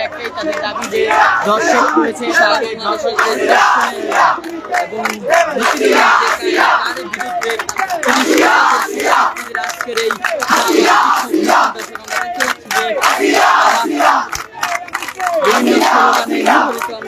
একটাই তাদের দাবি যে দর্শক রয়েছে এবং 一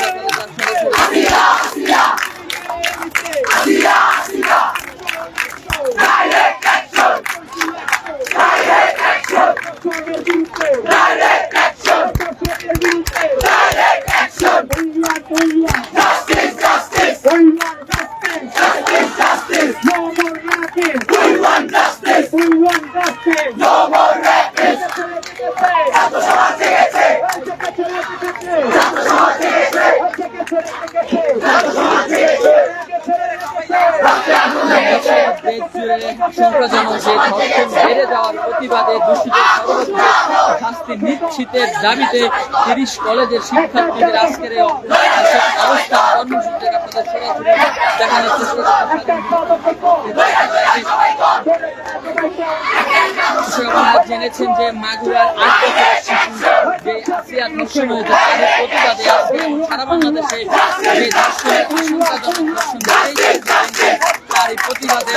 সম্প্রচার বেড়ে যাওয়ার প্রতিবাদে দূষিত সর্বত্র চাকরি নিশ্চিতের দাবিতে তিরিশ কলেজের শিক্ষার্থীদের আজকের অবস্থা দেখানোর চেষ্টা জেনেছেন যে মাগুরার আট হয়েছে প্রতিবাদে সারা বাংলাদেশে প্রতিবাদে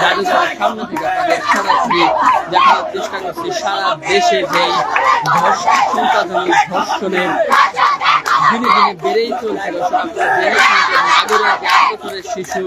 থাকবে সামনে থেকে দেখানোর চেষ্টা করছি সারা দেশে যেই ধর্ষণের ধর্ষণের দিনে দিনে বেড়েই চলছিল আপনারা দেখেছেন যে নাগরিক শিশু